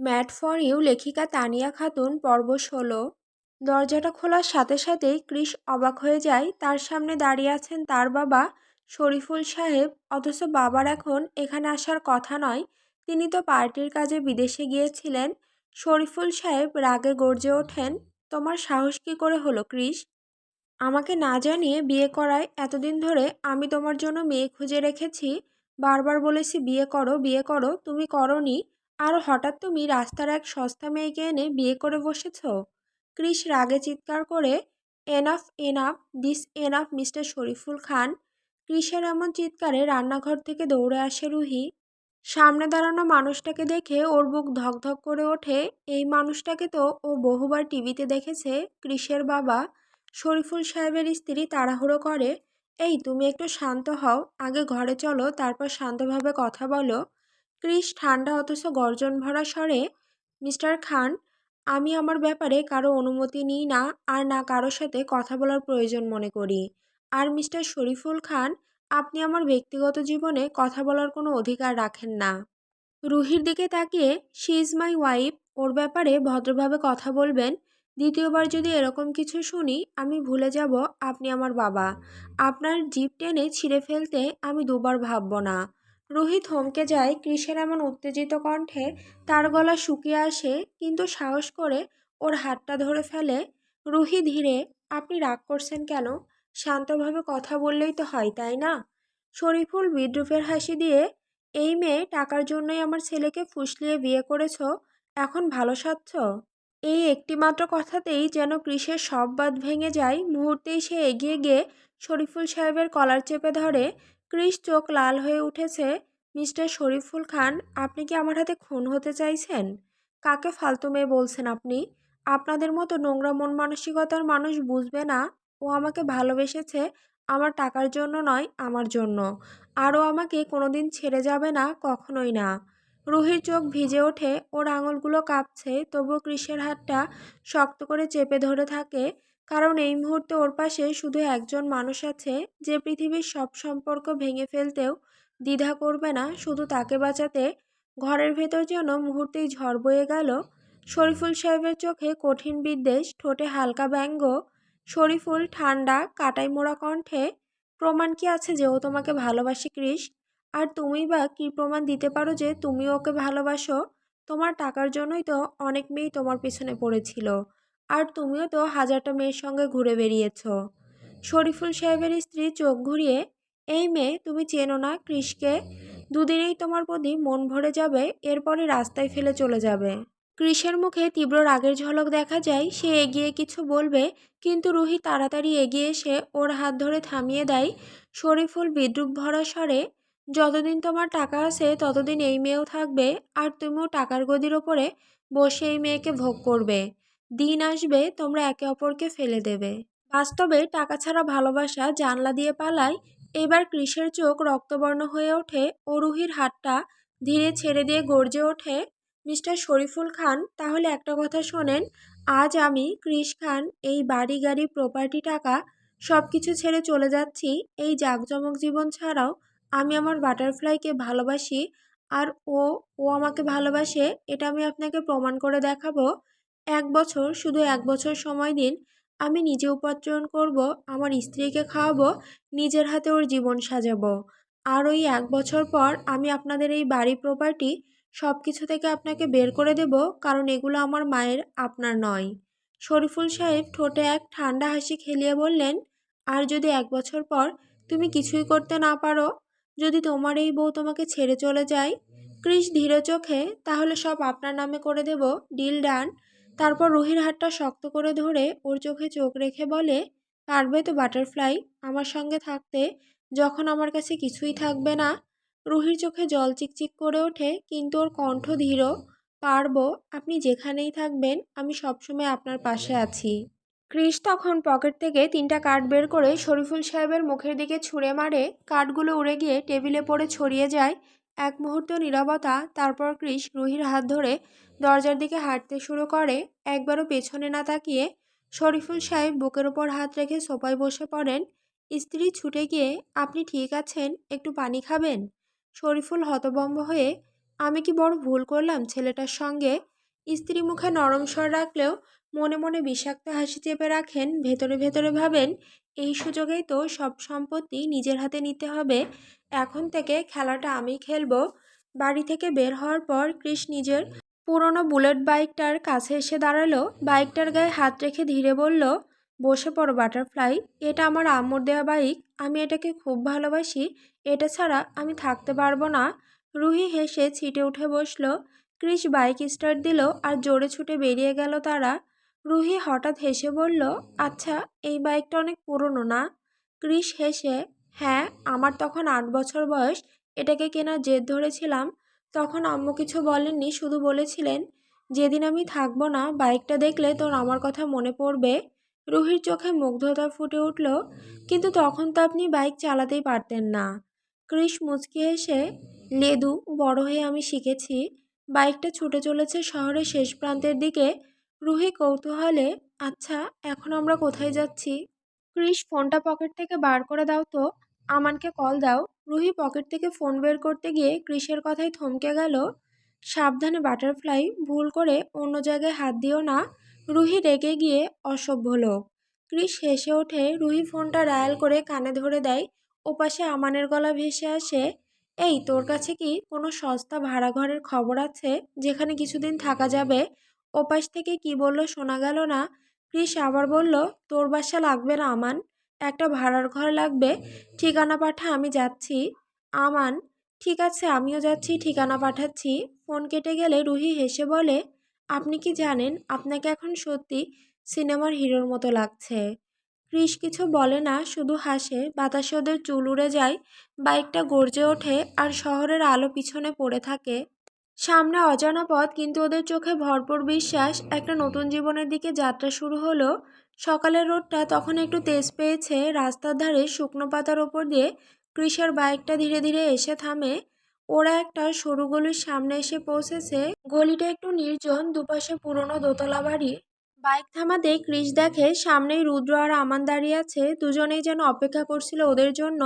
Mat for you, লেখিকা তানিয়া খাতুন, পর্ব ষোলো। দরজাটা খোলার সাথে সাথেই ক্রিস অবাক হয়ে যায়, তার সামনে দাঁড়িয়ে আছেন তার বাবা শরীফুল সাহেব, অথচ বাবার এখন এখানে আসার কথা নয়। তিনি তো পার্টির কাজে বিদেশে গিয়েছিলেন। শরীফুল সাহেব রাগে গর্জে ওঠেন, তোমার সাহস কী করে হলো ক্রিস আমাকে না জানিয়ে বিয়ে করায় এতদিন ধরে আমি তোমার জন্য মেয়ে খুঁজে রেখেছি। বারবার বলেছি, বিয়ে করো বিয়ে করো, তুমি করনি। আর হঠাৎ তুমি রাস্তার এক সস্তা মেয়েকে এনে বিয়ে করে বসেছ? ক্রিস রাগে চিৎকার করে enough enough this enough mister Shariful Khan. ক্রিসের এমন চিৎকারে রান্নাঘর থেকে দৌড়ে আসে রুহি। সামনে দাঁড়ানো মানুষটাকে দেখে ওর বুক ধকধক করে ওঠে। এই মানুষটাকে তো ও বহুবার টিভিতে দেখেছে ক্রিসের বাবা। শরীফুল সাহেবের স্ত্রী তাড়াহুড়ো করে, এই, তুমি একটু শান্ত হও। আগে ঘরে চলো, তারপর শান্তভাবে কথা বলো। ক্রিস ঠান্ডা অথচ গর্জন ভরা স্বরে, মিস্টার খান, আমি আমার ব্যাপারে কারও অনুমতি নিই না আর না কারোর সাথে কথা বলার প্রয়োজন মনে করি। আর মিস্টার শরীফুল খান, আপনি আমার ব্যক্তিগত জীবনে কথা বলার কোনো অধিকার রাখেন না রুহির দিকে তাকিয়ে শি ইজ মাই ওয়াইফ, ওর ব্যাপারে ভদ্রভাবে কথা বলবেন। দ্বিতীয়বার যদি এরকম কিছু শুনি, আমি ভুলে যাব, আপনি আমার বাবা। আপনার জিপ টেনে ছিঁড়ে ফেলতে আমি দুবার ভাবব না। রুহি থমকে যায় কৃষের এমন উত্তেজিত কণ্ঠে, তার গলা শুকিয়ে আসে, কিন্তু সাহস করে ওর হাতটা ধরে ফেলে। রুহি ধীরে, আপনি রাগ করছেন কেন? শান্তভাবে কথা বললেই তো হয়, তাই না? শরীফুল বিদ্রুপের হাসি দিয়ে, এই মেয়ে টাকার জন্যই আমার ছেলেকে ফুসলিয়ে বিয়ে করেছ, এখন ভালো সাচ্ছ এই একটিমাত্র কথাতেই যেন কৃষের সব বাদ ভেঙে যায়। মুহূর্তেই সে এগিয়ে গিয়ে শরীফুল সাহেবের কলার চেপে ধরে ক্রিস চোখ লাল হয়ে উঠেছে, মিস্টার শরীফুল খান, আপনি কি আমার হাতে খুন হতে চাইছেন? কাকে ফালতু মেয়ে বলছেন আপনি? আপনাদের মতো নোংরা মন মানসিকতার মানুষ বুঝবে না, ও আমাকে ভালোবেসেছে, আমার টাকার জন্য নয়, আমার জন্য। আরও আমাকে কোনোদিন ছেড়ে যাবে না, কখনোই না। রুহির চোখ ভিজে ওঠে, ওর আঙুলগুলো কাঁপছে, তবুও কৃষের হাতটা শক্ত করে চেপে ধরে থাকে কারণ এই মুহূর্তে ওর পাশে শুধু একজন মানুষ আছে যে পৃথিবীর সব সম্পর্ক ভেঙে ফেলতেও দ্বিধা করবে না, শুধু তাকে বাঁচাতে। ঘরের ভেতর যেন মুহূর্তেই ঝড় বয়ে গেল। শরীফুল সাহেবের চোখে কঠিন বিদ্বেষ, ঠোঁটে হালকা ব্যঙ্গ। শরীফুল ঠান্ডা কাটাই মোড়া কণ্ঠে, প্রমাণ কি আছে যে ও তোমাকে ভালোবাসে কৃষ? আর তুমি বা কী প্রমাণ দিতে পারো যে তুমিও ওকে ভালোবাসো? তোমার টাকার জন্যই তো অনেক মেয়েই তোমার পিছনে পড়েছিল। আর তুমিও তো হাজারটা মেয়ের সঙ্গে ঘুরে বেরিয়েছ শরীফুল সাহেবের স্ত্রী চোখ ঘুরিয়ে, এই মেয়ে, তুমি চেনো না কৃষকে? দুদিনেই তোমার প্রতি মন ভরে যাবে, এরপরে রাস্তায় ফেলে চলে যাবে। কৃষের মুখে তীব্র রাগের ঝলক দেখা যায়, সে এগিয়ে কিছু বলবে, কিন্তু রুহি তাড়াতাড়ি এগিয়ে এসে ওর হাত ধরে থামিয়ে দেয়। শরীফুল বিদ্রুপ ভরা স্বরে, যতদিন তোমার টাকা আছে, ততদিন এই মেয়েও থাকবে, আর তুমিও টাকার গদির ওপরে বসে এই মেয়েকে ভোগ করবে। দিন আসবে তোমরা একে অপরকে ফেলে দেবে। বাস্তবে টাকা ছাড়া ভালোবাসা জানলা দিয়ে পালায় এবার কৃষের চোখ রক্তবর্ণ হয়ে ওঠে ও রুহির হাতটা ধীরে ছেড়ে দিয়ে গর্জে ওঠে, মিস্টার শরীফুল খান, তাহলে একটা কথা শোনেন, আজ আমি, কৃষ খান, এই বাড়ি গাড়ি প্রপার্টি টাকা সব কিছু ছেড়ে চলে যাচ্ছি, এই জাঁকজমক জীবন ছাড়াও আমি আমার বাটারফ্লাইকে ভালোবাসি, আর ও ও আমাকে ভালোবাসে, এটা আমি আপনাকে প্রমাণ করে দেখাবো এক বছর, শুধু এক বছর সময় দিন, আমি নিজে উপার্জন করব, আমার স্ত্রীকে খাওয়াবো, নিজের হাতে ওর জীবন সাজাবো। আর ওই এক বছর পর আমি আপনাদের এই বাড়ি প্রপার্টি সব কিছু থেকে আপনাকে বের করে দেব, কারণ এগুলো আমার মায়ের, আপনার নয়। শরীফুল সাহেব ঠোঁটে এক ঠান্ডা হাসি খেলিয়ে বললেন, আর যদি এক বছর পর তুমি কিছুই করতে না পারো, যদি তোমার এই বউ তোমাকে ছেড়ে চলে যায় ক্রিস ধীরে চোখে, তাহলে সব আপনার নামে করে দেব, ডিল ডান তারপর রুহির হাতটা শক্ত করে ধরে ওর চোখে চোখ রেখে বলে, পারবে তো বাটারফ্লাই? আমার সঙ্গে থাকতে যখন আমার কাছে কিছুই থাকবে না। রুহির চোখে জল চিকচিক করে ওঠে, কিন্তু ওর কণ্ঠ ধীর, পারব, আপনি যেখানেই থাকবেন, আমি সবসময় আপনার পাশে আছি। ক্রিস তখন পকেট থেকে তিনটা কার্ড বের করে শরীফুল সাহেবের মুখের দিকে ছুঁড়ে মারে, কার্ডগুলো উড়ে গিয়ে টেবিলে পড়ে ছড়িয়ে যায় এক মুহূর্ত নীরবতা, তারপর ক্রিস রুহির হাত ধরে দরজার দিকে হাঁটতে শুরু করে, একবারও পেছনে না তাকিয়ে শরীফুল সাহেব বুকের ওপর হাত রেখে সোফায় বসে পড়েন, স্ত্রী ছুটে গিয়ে আপনি ঠিক আছেন? একটু পানি খাবেন? শরীফুল হতবম্ব হয়ে, আমি কি বড় ভুল করলাম ছেলেটার সঙ্গে? স্ত্রী মুখে নরম স্বর রাখলেও মনে মনে বিষাক্ত হাসি চেপে রাখেন, ভেতরে ভেতরে ভাবেন, এই সুযোগেই তো সব সম্পত্তি নিজের হাতে নিতে হবে। এখন থেকে খেলাটা আমি খেলব। বাড়ি থেকে বের হওয়ার পর ক্রিস নিজের পুরনো বুলেট বাইকটার কাছে এসে দাঁড়াল। বাইকটার গায়ে হাত রেখে ধীরে বলল, বসে পড়ো বাটারফ্লাই, এটা আমার আম্মুর দেওয়া বাইক। আমি এটাকে খুব ভালোবাসি। এটা ছাড়া আমি থাকতে পারব না। রুহি হেসে ছিটে উঠে বসল। ক্রিস বাইক স্টার্ট দিল আর জোরে ছুটে বেরিয়ে গেল তারা। রুহি হঠাৎ হেসে বলল আচ্ছা এই বাইকটা অনেক পুরনো না? ক্রিস হেসে হ্যাঁ আমার তখন আট বছর বয়স, এটাকে কেনার জেদ ধরেছিলাম। তখন আম্মু কিছু বলেননি, শুধু বলেছিলেন, যেদিন আমি থাকব না, বাইকটা দেখলে তোর আমার কথা মনে পড়বে। রুহির চোখে মুগ্ধতা ফুটে উঠল, কিন্তু তখন তো আপনি বাইক চালাতেই পারতেন না। ক্রিস মুচকি এসে লেদু, বড় হয়ে আমি শিখেছি। বাইকটা ছুটে চলেছে শহরের শেষ প্রান্তের দিকে রুহি কৌতূহলে আচ্ছা এখন আমরা কোথায় যাচ্ছি? ক্রিস ফোনটা পকেট থেকে বার করে দাও তো। আমানকে কল দাও। রুহি পকেট থেকে ফোন বের করতে গিয়ে ক্রিসের কথায় থমকে গেল। সাবধানে, বাটারফ্লাই, ভুল করে অন্য জায়গায় হাত দিও না। রুহি রেগে গিয়ে অসভ্য লোক। ক্রিস হেসে ওঠে, রুহি ফোনটা ডায়াল করে কানে ধরে দেয়। ওপাশে আমানের গলা ভেসে আসে, এই, তোর কাছে কি কোনো সস্তা ভাড়া ঘরের খবর আছে, যেখানে কিছুদিন থাকা যাবে? ওপাশ থেকে কি বলল, শোনা গেল না? ক্রিস আবার বলল, তোর বাসা লাগবে না, আমান। একটা ভাড়ার ঘর লাগবে। ঠিকানা পাঠা, আমি যাচ্ছি। আমান, ঠিক আছে, আমিও যাচ্ছি, ঠিকানা পাঠাচ্ছি। ফোন কেটে গেলে রুহি হেসে বলে, আপনি কি জানেন, আপনাকে এখন সত্যি সিনেমার হিরোর মতো লাগছে। ক্রিস কিছু বলে না, শুধু হাসে, বাতাসে ওদের চুল উড়ে যায়, বাইকটা গর্জে ওঠে আর শহরের আলো পিছনে পড়ে থাকে। সামনে অজানা পথ, কিন্তু ওদের চোখে ভরপুর বিশ্বাস, একটা নতুন জীবনের দিকে যাত্রা শুরু হলো। সকালের রোডটা তখন একটু তেজ পেয়েছে, রাস্তার ধারে শুকনো পাতার ওপর দিয়ে কৃষের বাইকটা ধীরে ধীরে এসে থামে। ওরা একটা সরু গলির সামনে এসে পৌঁছেছে। গলিটা একটু নির্জন, দুপাশে পুরনো দোতলা বাড়ি। বাইক থামাতে ক্রিস দেখে সামনেই রুদ্র আর আমান দাঁড়িয়ে আছে। দুজনেই যেন অপেক্ষা করছিল ওদের জন্য।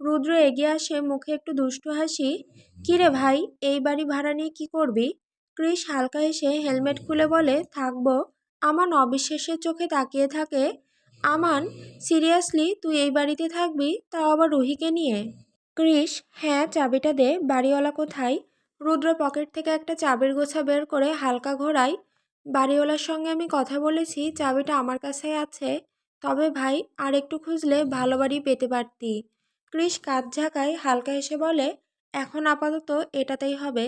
রুদ্র এগিয়ে আসে, মুখে একটু দুষ্টু হাসি। কিরে ভাই, এই বাড়ি ভাড়া নিয়ে কি করবি? ক্রিস হালকা এসে হেলমেট খুলে বলে, থাকব। আমান অবিশ্বাসের চোখে তাকিয়ে থাকে। আমান, সিরিয়াসলি তুই এই বাড়িতে থাকবি? তাও আবার রুহিকে নিয়ে? ক্রিস হ্যাঁ চাবিটা দে, বাড়িওয়ালা কোথায়? রুদ্র পকেট থেকে একটা চাবির গোছা বের করে হালকা ঘোরায়। বাড়িওয়ালার সঙ্গে আমি কথা বলেছি, চাবিটা আমার কাছে আছে। তবে ভাই আর একটু খুঁজলে ভালো বাড়ি পেতে পারতি। ক্রিস কাজ ঝাঁকায় হালকা এসে বলে, এখন আপাতত এটাতেই হবে।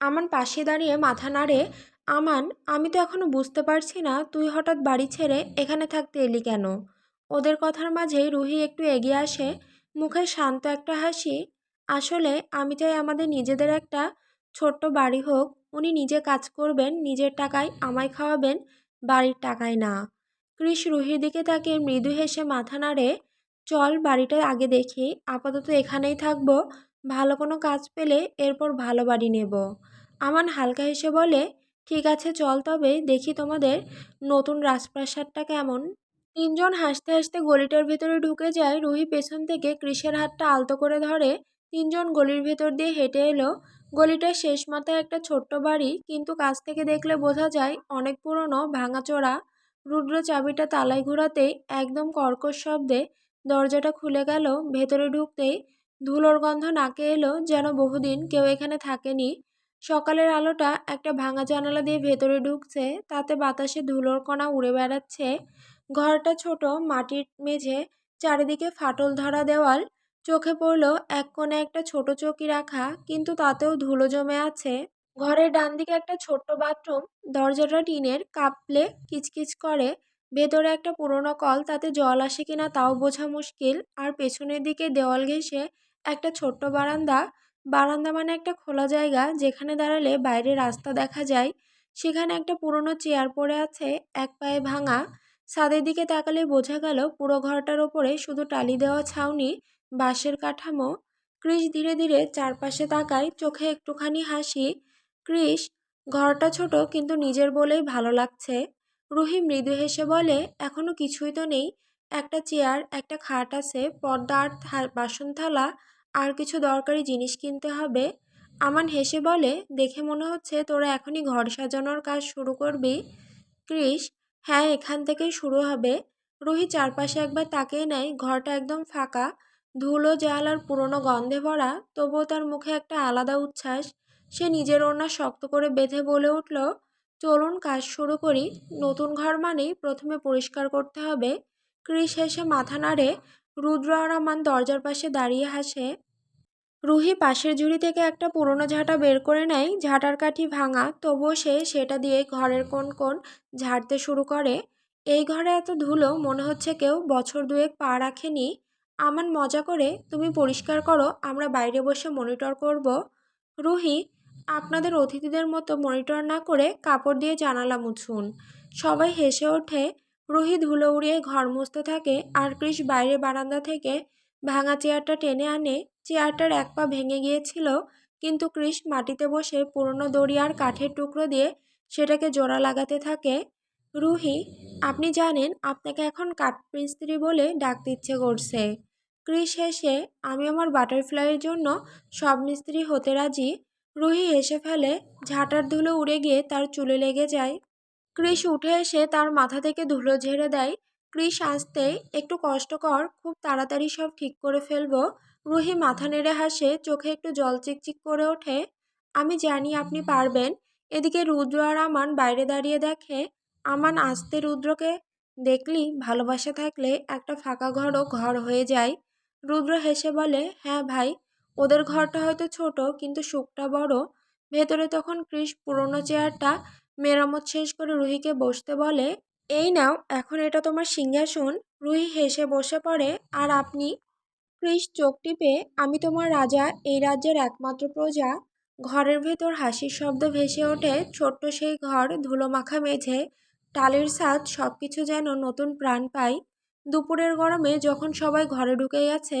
আমান পাশে দাঁড়িয়ে মাথা নাড়ে, আমান, আমি তো এখনও বুঝতে পারছি না তুই হঠাৎ বাড়ি ছেড়ে এখানে থাকতে এলি কেন? ওদের কথার মাঝেই রুহি একটু এগিয়ে আসে, মুখে শান্ত একটা হাসি, আসলে আমি চাই আমাদের নিজেদের একটা ছোট্ট বাড়ি হোক, উনি নিজে কাজ করবেন, নিজের টাকায় আমায় খাওয়াবেন, বাড়ির টাকায় না। কৃষ রুহির দিকে তাকে মৃদু হেসে মাথা নাড়ে চল বাড়িটা আগে দেখি। আপাতত এখানেই থাকব। ভালো কোনো কাজ পেলে এরপর ভালো বাড়ি নেব। আমান হালকা হেসে বলে, ঠিক আছে, চল তবে, দেখি তোমাদের নতুন রাজপ্রাসাদটা কেমন? তিনজন হাসতে হাসতে গলিটার ভেতরে ঢুকে যায়। রুহি পেছন থেকে কৃষের হাতটা আলতো করে ধরে তিনজন গলির ভেতর দিয়ে হেঁটে এলো। গলিটার শেষ মাথায় একটা ছোট্ট বাড়ি, কিন্তু কাছ থেকে দেখলে বোঝা যায় অনেক পুরনো, ভাঙাচোরা। রুদ্র চাবিটা তালায় ঘোরাতেই একদম কর্কশ শব্দে দরজাটা খুলে গেল, ভেতরে ঢুকতেই ধুলোর গন্ধ নাকে এলো যেন বহুদিন কেউ এখানে থাকেনি। সকালের আলোটা একটা ভাঙা জানালা দিয়ে ভেতরে ঢুকছে, তাতে বাতাসে ধুলোর কণা উড়ে বেড়াচ্ছে। ঘরটা ছোট, মাটির মেঝে, চারিদিকে ফাটল ধরা দেওয়াল। চোখে পড়ল এক কোণে একটা ছোট চৌকি রাখা, কিন্তু তাতেও ধুলো জমে আছে। ঘরের ডান দিকে একটা ছোট্ট বাথরুম, দরজাটা টিনের কাঁপলে কিচকিচ করে। ভেতরে একটা পুরনো কল, তাতে জল আসে কিনা তাও বোঝা মুশকিল। আর পেছনের দিকে দেওয়াল ঘেঁষে একটা ছোট্ট বারান্দা। বারান্দা মানে একটা খোলা জায়গা, যেখানে দাঁড়ালে বাইরে রাস্তা দেখা যায়। সেখানে একটা পুরনো চেয়ার পড়ে আছে, এক পায়ে ভাঙা। ছাদের দিকে তাকালে বোঝা গেল পুরো ঘরটার ওপরে শুধু টালি দেওয়া ছাউনি, বাঁশের কাঠামো। ক্রিস ধীরে ধীরে চারপাশে তাকায়, চোখে একটুখানি হাসি। ক্রিস ঘরটা ছোট কিন্তু নিজের বলেই ভালো লাগছে। রুহি মৃদু হেসে বলে, এখনও কিছুই তো নেই। একটা চেয়ার, একটা খাট আছে, পর্দা আর বাসন থালা আর কিছু দরকারি জিনিস কিনতে হবে। আমান হেসে বলে, দেখে মনে হচ্ছে তোরা এখনই ঘর সাজানোর কাজ শুরু করবি? ক্রিস হ্যাঁ এখান থেকেই শুরু হবে। রুহি চারপাশে একবার তাকিয়ে নেয়, ঘরটা একদম ফাঁকা, ধুলো, জাল আর পুরনো গন্ধে ভরা, তবুও তার মুখে একটা আলাদা উচ্ছ্বাস। সে নিজের ওড়না শক্ত করে বেঁধে বলে উঠল চলুন কাজ শুরু করি। নতুন ঘর মানেই প্রথমে পরিষ্কার করতে হবে। ক্রিস হেসে মাথা নাড়ে। রুদ্র আর আমান দরজার পাশে দাঁড়িয়ে হাসে। রুহি পাশের ঝুড়ি থেকে একটা পুরনো ঝাঁটা বের করে নেয়। ঝাঁটার কাঠি ভাঙা, তবুও সে সেটা দিয়ে ঘরের কোন কোন ঝাড়তে শুরু করে। এই ঘরে এত ধুলো, মনে হচ্ছে কেউ বছর দুয়েক পা রাখেনি। আমান মজা করে, তুমি পরিষ্কার করো, আমরা বাইরে বসে মনিটর করব। রুহি আপনাদের অতিথিদের মতো মনিটর না করে কাপড় দিয়ে জানালা মুছুন। সবাই হেসে ওঠে রুহি ধুলো উড়িয়ে ঘর মুছতে থাকে আর কৃষ বাইরে বারান্দা থেকে ভাঙা চেয়ারটা টেনে আনে। চেয়ারটার এক পা ভেঙে গিয়েছিল, কিন্তু কৃষ মাটিতে বসে পুরনো দড়ি আর কাঠের টুকরো দিয়ে সেটাকে জোড়া লাগাতে থাকে। রুহি, আপনি জানেন, আপনাকে এখন কাঠমিস্ত্রি বলে ডাকতে ইচ্ছে করছে। কৃষ হেসে, আমি আমার বাটারফ্লাইয়ের জন্য সব মিস্ত্রি হতে রাজি রুহি হেসে ফেলে, ঝাঁটার ধুলো উড়ে গিয়ে তার চুলে লেগে যায়। কৃষ উঠে এসে তার মাথা থেকে ধুলো ঝেড়ে দেয়। কৃষ আসতে একটু কষ্টকর খুব তাড়াতাড়ি সব ঠিক করে ফেলব। রুহি মাথা নেড়ে হাসে, চোখে একটু জল চিকচিক করে ওঠে। আমি জানি আপনি পারবেন। এদিকে রুদ্র আর আমান বাইরে দাঁড়িয়ে দেখে, আমান আসতে রুদ্রকে, দেখলি? ভালোবাসা থাকলে একটা ফাঁকা ঘরও ঘর হয়ে যায়। রুদ্র হেসে বলে হ্যাঁ ভাই ওদের ঘরটা হয়তো ছোট, কিন্তু সুখটা বড়। ভেতরে তখন কৃষ পুরনো চেয়ারটা মেরামত শেষ করে রুহিকে বসতে বলে, এই নাও, এখন এটা তোমার সিংহাসন। রুহি হেসে বসে পড়ে, আর আপনি? কৃষ চোখ টিপে, আমি তোমার রাজা, এই রাজ্যের একমাত্র প্রজা। ঘরের ভেতর হাসির শব্দ ভেসে ওঠে, ছোট্ট সেই ঘর ধুলো মাখা মেঝে, টালির ছাদ সব কিছু যেন নতুন প্রাণ পায়। দুপুরের গরমে যখন সবাই ঘরে ঢুকে গেছে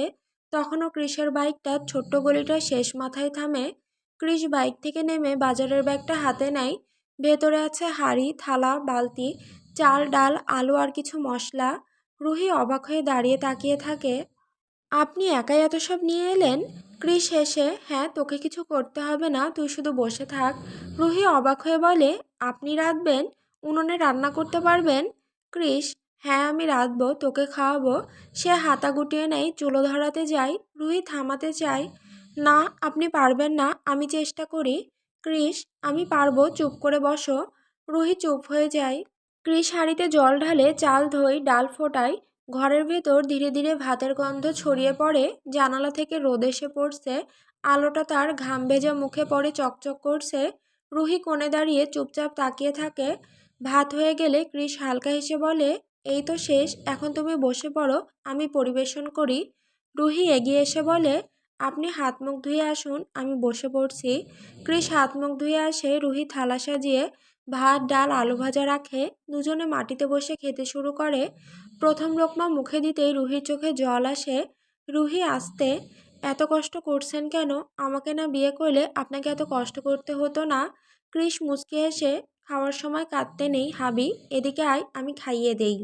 তখনও কৃষের বাইকটা ছোট্ট গলিটা শেষ মাথায় থামে। কৃষ বাইক থেকে নেমে বাজারের ব্যাগটা হাতে নেয়। ভেতরে আছে হাঁড়ি, থালা, বালতি, চাল, ডাল, আলু আর কিছু মশলা। রুহি অবাক হয়ে দাঁড়িয়ে তাকিয়ে থাকে। আপনি একাই এত সব নিয়ে এলেন? কৃষ হেসে হ্যাঁ তোকে কিছু করতে হবে না, তুই শুধু বসে থাক। রুহি অবাক হয়ে বলে, আপনি রাঁধবেন? উনুনে রান্না করতে পারবেন? কৃষ হ্যাঁ আমি রাঁধবো, তোকে খাওয়াবো। সে হাতা গুটিয়ে নেয়, চুলো ধরাতে যায়, রুহি থামাতে চায়। না, আপনি পারবেন না, আমি চেষ্টা করি। কৃষ আমি পারব, চুপ করে বসো। রুহি চুপ হয়ে যায়। কৃষ হাঁড়িতে জল ঢালে চাল ধোই ডাল ফোটায়। ঘরের ভেতর ধীরে ধীরে ভাতের গন্ধ ছড়িয়ে পড়ে, জানালা থেকে রোদ এসে পড়ছে, আলোটা তার ঘাম ভেজা মুখে পড়ে চকচক করছে। রুহি কোণে দাঁড়িয়ে চুপচাপ তাকিয়ে থাকে। ভাত হয়ে গেলে কৃষ হালকা হেসে বলে এই তো শেষ, এখন তুমি বসে পড়ো, আমি পরিবেশন করি। রুহি এগিয়ে এসে বলে, আপনি হাত মুখ ধুয়ে আসুন, আমি বসে পড়ছি। কৃষ হাত মুখ ধুয়ে আসে, রুহি থালা সাজিয়ে ভাত, ডাল, আলু ভাজা রাখে, দুজনে মাটিতে বসে খেতে শুরু করে। প্রথম লোকমা মুখে দিতেই রুহির চোখে জল আসে। রুহি আসতে, এত কষ্ট করছেন কেন? আমাকে না বিয়ে করলে আপনাকে এত কষ্ট করতে হতো না? কৃষ মুচকে এসে খাওয়ার সময় কাঁদতে নেই হাবি এদিকে আয় আমি খাইয়ে দেই।